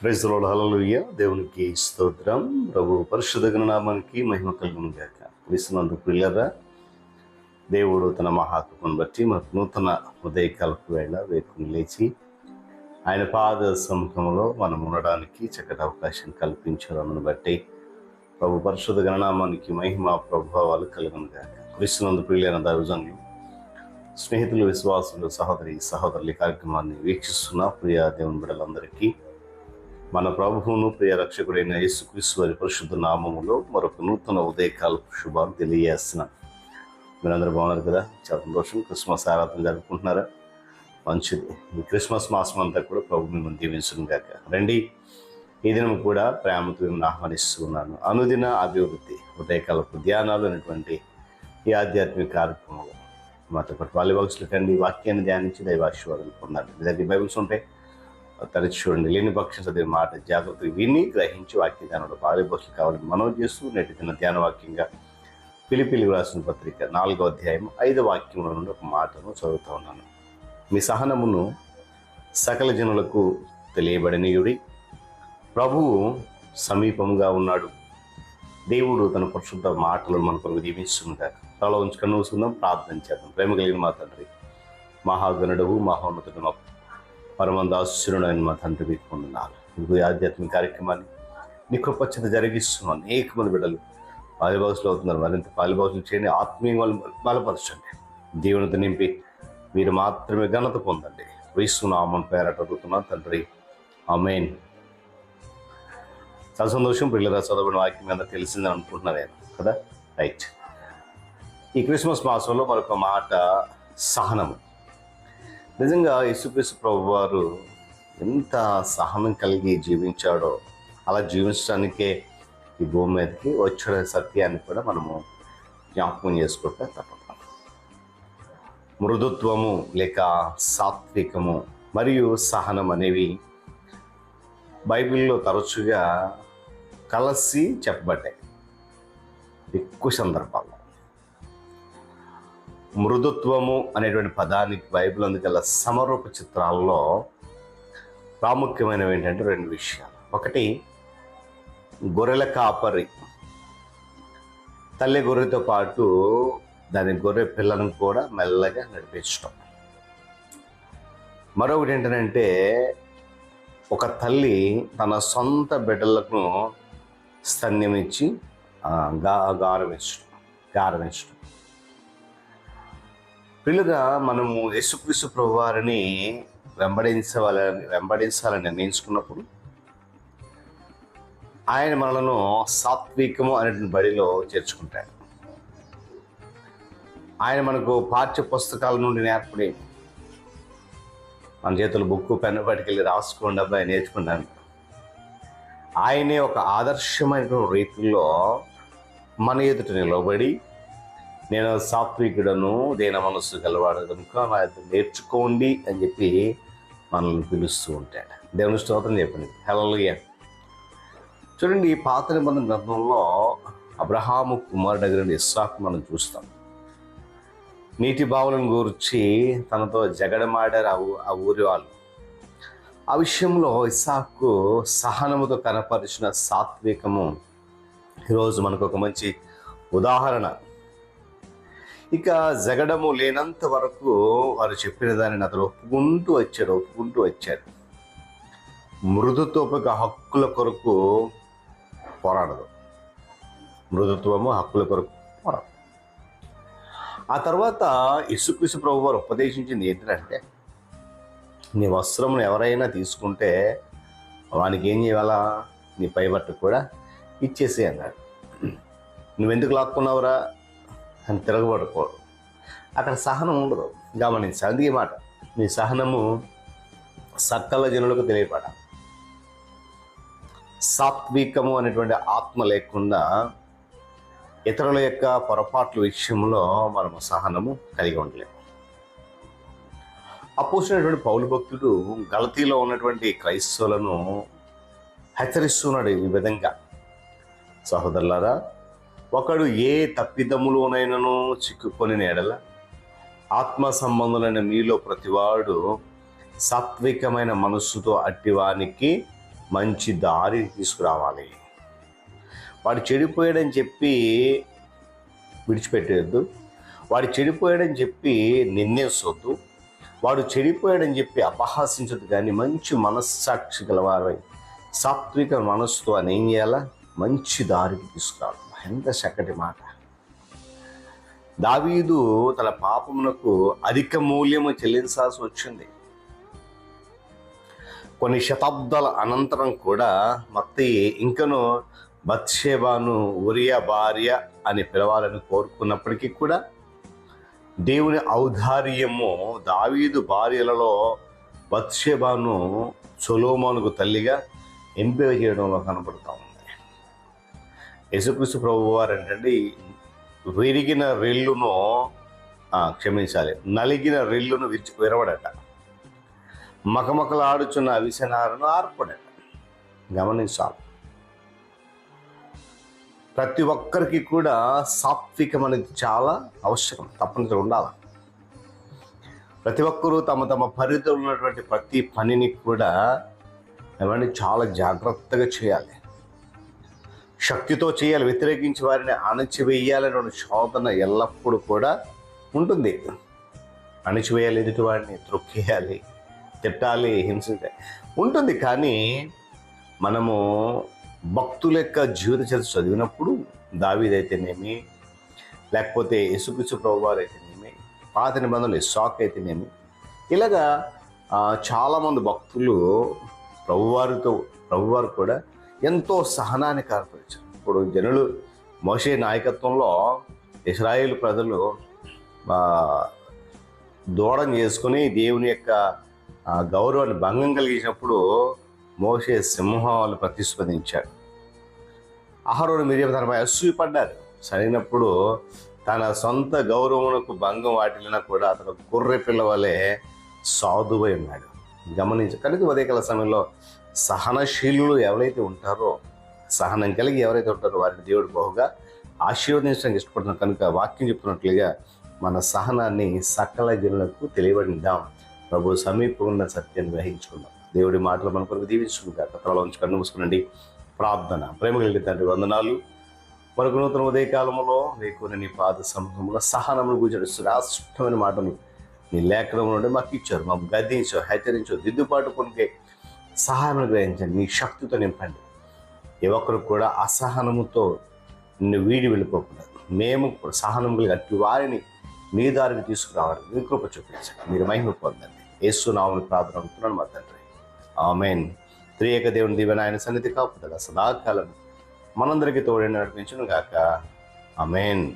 Praise hallelujah దేవునికి స్తోత్రం. ప్రభు పరిశుద్ధ నామానికి మహిమ కలుగును గాక క్రీస్తునందు పిల్లరా దేవుడు తన మహాత్మను బట్టి మరి నూతన ఉదయకాలకు వేళ వేకుని లేచి ఆయన పాద సముఖంలో మనం ఉండడానికి చక్కటి అవకాశం కల్పించారని బట్టి ప్రభు పరిశుద్ధ గణనామానికి మహిమ ప్రభావాలు కలుగును గాక క్రీస్తునందు పిల్లైన దైవజనులు స్నేహితులు విశ్వాసులు సహోదరి సహోదరుల కార్యక్రమాన్ని వీక్షిస్తున్న ప్రియ దేవుని బిడ్డలందరికీ మన ప్రభువును ప్రియ రక్షకుడైన యేసుక్రీస్తు వారి పరిశుద్ధ నామములో మరొక నూతన ఉదయకాల శుభాలు తెలియజేస్తున్నాను మీరందరూ బాగున్నారు కదా? చాలా సంతోషం. క్రిస్మస్ ఆరాధన జరుపుకుంటున్నారా? మంచిది. ఈ క్రిస్మస్ మాసం అంతా కూడా ప్రభు మిమ్మల్ని దీవించడం కాక రండి. ఈ దినం కూడా ప్రేమతో మిమ్మల్ని ఆహ్వానిస్తున్నాను అనుదిన అభివృద్ధి ఉదయకాలపు ధ్యానాలు అనేటువంటి ఈ ఆధ్యాత్మిక కార్యక్రమంలో మాతో పాటు వాలీబాల్స్లో కండి. వాక్యాన్ని ధ్యానించి దైవాశీర్వాదాలు పొందండి మీ దగ్గర బైబిల్స్ ఉంటాయి తరచి చూడండి లేని పక్షం చదివే మాట జాగ్రత్త విని గ్రహించి వాక్య ధ్యానంలో బాలీబాల్స్లు కావాలని మనం చేస్తూ నేటి దిన ధ్యాన వాక్యంగా పిలిపిలి రాసిన పత్రిక నాలుగో అధ్యాయం ఐదో వాక్యంలో నుండి ఒక మాటను చదువుతూ ఉన్నాను. మీ సహనమును సకల జనులకు తెలియబడనీయుడి ప్రభువు సమీపంగా ఉన్నాడు. దేవుడు తన పరిశుద్ధ మాటలను మన కొరకు దీవిస్తుంటారు తల ఉంచుకొని చూసుకుందాం ప్రార్థన చేద్దాం. ప్రేమ కలిగిన మా తండ్రి మహాగణుడవు మహోన్నతుడు మా పరమందాసురుడు అని మా తండ్రి మీకు పొందున్నాను ఇంకో ఆధ్యాత్మిక కార్యక్రమాన్ని నీ కృపచ్చత జరిగిస్తున్నాను అనేక మంది బిడ్డలు పాలిబాసులు అవుతున్నారు మరింత పాలిబాసులు చేయని ఆత్మీయ బలపరచండి. దీవెనతో నింపి మీరు మాత్రమే ఘనత పొందండి. వేస్తున్నామని పేరట అడుగుతున్నాను తండ్రి. అమెయిన్ చాలా సంతోషం. పిల్లల చదవడం వాక్యం మీద తెలిసిందని అనుకుంటున్నాను నేను. కదా? రైట్. ఈ క్రిస్మస్ మాసంలో మరొక మాట సహనము. నిజంగా యేసుక్రీస్తు ప్రభు వారు ఎంత సహనం కలిగి జీవించాడో అలా జీవించడానికే ఈ భూమి మీదకి వచ్చిన సత్యాన్ని కూడా మనము జ్ఞాపకం చేసుకుంటే తప్పదు మృదుత్వము లేక సాత్వికము మరియు సహనం అనేవి బైబిల్లో తరచుగా కలిసి చెప్పబడ్డాయి. ఎక్కువ సందర్భాల్లో. మృదుత్వము అనేటువంటి పదానికి బైబిల్ అందుకల్లా సమరూప చిత్రాల్లో ప్రాముఖ్యమైనవి ఏంటంటే రెండు విషయాలు. ఒకటి గొర్రెల కాపరి. తల్లి గొర్రెతో పాటు దాని గొర్రె పిల్లను కూడా మెల్లగా నడిపించడం మరొకటి ఏంటంటే ఒక తల్లి తన సొంత బిడ్డలకు స్తన్యమిచ్చి గా గౌరవించడం గారవించడం పిల్లగా మనము యేసుక్రీస్తు ప్రభు వారిని వెంబడించవాలని వెంబడించాలని నిర్ణయించుకున్నప్పుడు ఆయన మనలను సాత్వికము అనే బడిలో చేర్చుకుంటాడు. ఆయన మనకు పాఠ్య పుస్తకాల నుండి నేర్పడి. మన చేతులు బుక్కు పెన్ను పట్టుకెళ్ళి రాసుకోండి అబ్బాయి నేర్చుకున్నాను ఆయనే ఒక ఆదర్శమైన రీతిలో మన ఎదుట నిలబడి నేను సాత్వికుడను దేన మనస్సు గలవాడు కనుక నా యొక్క నేర్చుకోండి అని చెప్పి మనల్ని పిలుస్తూ ఉంటాడు. దేవుని స్తోత్రం చెప్పండి. హెలలుయ చూడండి ఈ పాత నిబంధన గ్రంథంలో అబ్రహాము కుమారుడు దగ్గర ఇస్సాకు మనం చూస్తాం. నీటి బావులను గూర్చి తనతో జగడమాడారు ఆ ఆ ఊరి వాళ్ళు. ఆ విషయంలో ఇస్సాకు సహనముతో కనపరిచిన సాత్వికము ఈరోజు మనకు ఒక మంచి ఉదాహరణ. ఇక జగడము లేనంత వరకు వారు చెప్పిన దానిని అతను ఒప్పుకుంటూ వచ్చాడు ఒప్పుకుంటూ వచ్చాడు. మృదుత్వపు హక్కుల కొరకు పోరాడదు. మృదుత్వము హక్కుల కొరకు పోరాడు ఆ తర్వాత ఇసుక్రీసు ప్రభు వారు ఉపదేశించింది ఏంటంటే నీ వస్త్రమును ఎవరైనా తీసుకుంటే వానికి ఏం చేయాలా? నీ పైబట్టు కూడా ఇచ్చేసి అన్నాడు. నువ్వెందుకు లాక్కున్నావురా? అని తిరగబడకూడదు అక్కడ సహనం ఉండదు. గమనించి. అందుకే మాట. మీ సహనము సకల జనులకు తెలియపడ. సాత్వికము అనేటువంటి ఆత్మ లేకుండా ఇతరుల యొక్క పొరపాట్ల విషయంలో మనము సహనము కలిగి ఉండలేము. అపోసినటువంటి పౌలు భక్తుడు గలతీలో ఉన్నటువంటి క్రైస్తవులను హెచ్చరిస్తున్నాడు ఈ విధంగా. సహోదరులారా ఒకడు ఏ తప్పిదములోనైనను చిక్కుకొని ఎడల ఆత్మ సంబంధులైన మీలో ప్రతివాడు సాత్వికమైన మనస్సుతో అట్టివానికి మంచి దారి తీసుకురావాలి. వాడు చెడిపోయాడని చెప్పి విడిచిపెట్టేయద్దు. వాడు చెడిపోయాడని చెప్పి నిందించవద్దు వాడు చెడిపోయాడని చెప్పి అపహాసించదు కానీ మంచి మనస్సాక్షి గలవారై సాత్విక మనస్సుతో అని ఏం చేయాలా? మంచి దారికి తీసుకురావాలి. ఎంత చక్కటి మాట. దావీదు తన పాపమునకు అధిక మూల్యము చెల్లించాల్సి వచ్చింది. కొన్ని శతాబ్దాల అనంతరం కూడా మత్తయి ఇంకను బత్సేబాను ఉరియా భార్య అని పిలవాలని కోరుకున్నప్పటికీ కూడా దేవుని ఔదార్యము దావీదు భార్యలలో బత్సేబాను సొలోమోనుకు తల్లిగా ఎంపిక చేయడంలో కనపడతాము. యేసుక్రీస్తు ప్రభు వారు ఏంటంటే విరిగిన రెల్లును క్షమించాలి నలిగిన రెల్లును విరిచి విరవడట. మకమకలాడుచున్న అవిసనారను ఆర్పడట. గమనించాలి. ప్రతి ఒక్కరికి కూడా సాత్వికం అనేది చాలా అవసరం తప్పనిసరి ఉండాలి. ప్రతి ఒక్కరూ తమ తమ పరిధిలో ఉన్నటువంటి ప్రతి పనిని కూడా ఏమంటే చాలా జాగ్రత్తగా చేయాలి. శక్తితో చేయాలి వ్యతిరేకించి వారిని అణచివేయాలనే శోధన ఎల్లప్పుడూ కూడా ఉంటుంది. అణచివేయాలి ఎదుటి వారిని త్రొక్కేయాలి తిట్టాలి హింసించాలి ఉంటుంది. కానీ మనము భక్తుల యొక్క జీవిత చరిత్ర చదివినప్పుడు దావీదైతేనేమి లేకపోతే యేసుక్రీస్తు ప్రభువారు అయితేనేమి పాత నిబంధనలు ఇస్సాక్ అయితేనేమి ఇలాగా చాలామంది భక్తులు ప్రభువారితో ప్రభువారు కూడా ఎంతో సహనాన్ని కనపరిచారు ఇప్పుడు జనులు మోషే నాయకత్వంలో ఇస్రాయేల్ ప్రజలు దూడం చేసుకుని దేవుని యొక్క గౌరవాన్ని భంగం కలిగించినప్పుడు మోషే సింహాలు ప్రతిస్పందించాడు. అహరోను మిరియం తనపై అసూయపడ్డారు. సరైనప్పుడు తన సొంత గౌరవమునకు భంగం వాటిల్లినా కూడా అతను గొర్రె పిల్లవలే సాధువై ఉన్నాడు. గమనించ కనుక ఉదయకాల సమయంలో సహనశీలు ఎవరైతే ఉంటారో సహనం కలిగి ఎవరైతే ఉంటారో వారిని దేవుడు బహుగా ఆశీర్వదించడానికి ఇష్టపడుతున్నాం కనుక వాక్యం చెప్తున్నట్లుగా మన సహనాన్ని సకల జనులకు తెలియబడిద్దాం ప్రభు సమీపంలో ఉన్న సత్యాన్ని గ్రహించుకుందాం. దేవుడి మాటలు మన కొరకు దీవించుకుంటా కథలో ఉంచి కన్ను మూసుకునండి. ప్రార్థన. ప్రేమ కలిగి తండ్రి వందనాలు. మరొక నూతన ఉదయకాలంలో నీకు నీ పాద సమూహంలో సహనమును గురించి శ్రేష్టమైన మాటలు నీ లేఖనం నుండి మాకు ఇచ్చారు. మాకు గద్దించు హెచ్చరించో దిద్దుబాటు కొనికే సహాయం గ్రహించండి. నీ శక్తితో నింపండి. ఏ ఒక్కరు కూడా అసహనముతో నిన్ను వీడి వెళ్ళిపోకుండా మేము కూడా సహనం కలిగి అట్టి వారిని మీ దారిని తీసుకురావాలి మీ కృప చూపించండి. మీరు మహిమ పొందండి. యేసు నామని ప్రార్థన అనుకున్నాను మా తండ్రి. ఆమెన్. త్రియక దేవుని దీవెన ఆయన సన్నిధి కాపుదల సదాకాలం మనందరికీ తోడని నడిపించను గాక ఆమెన్.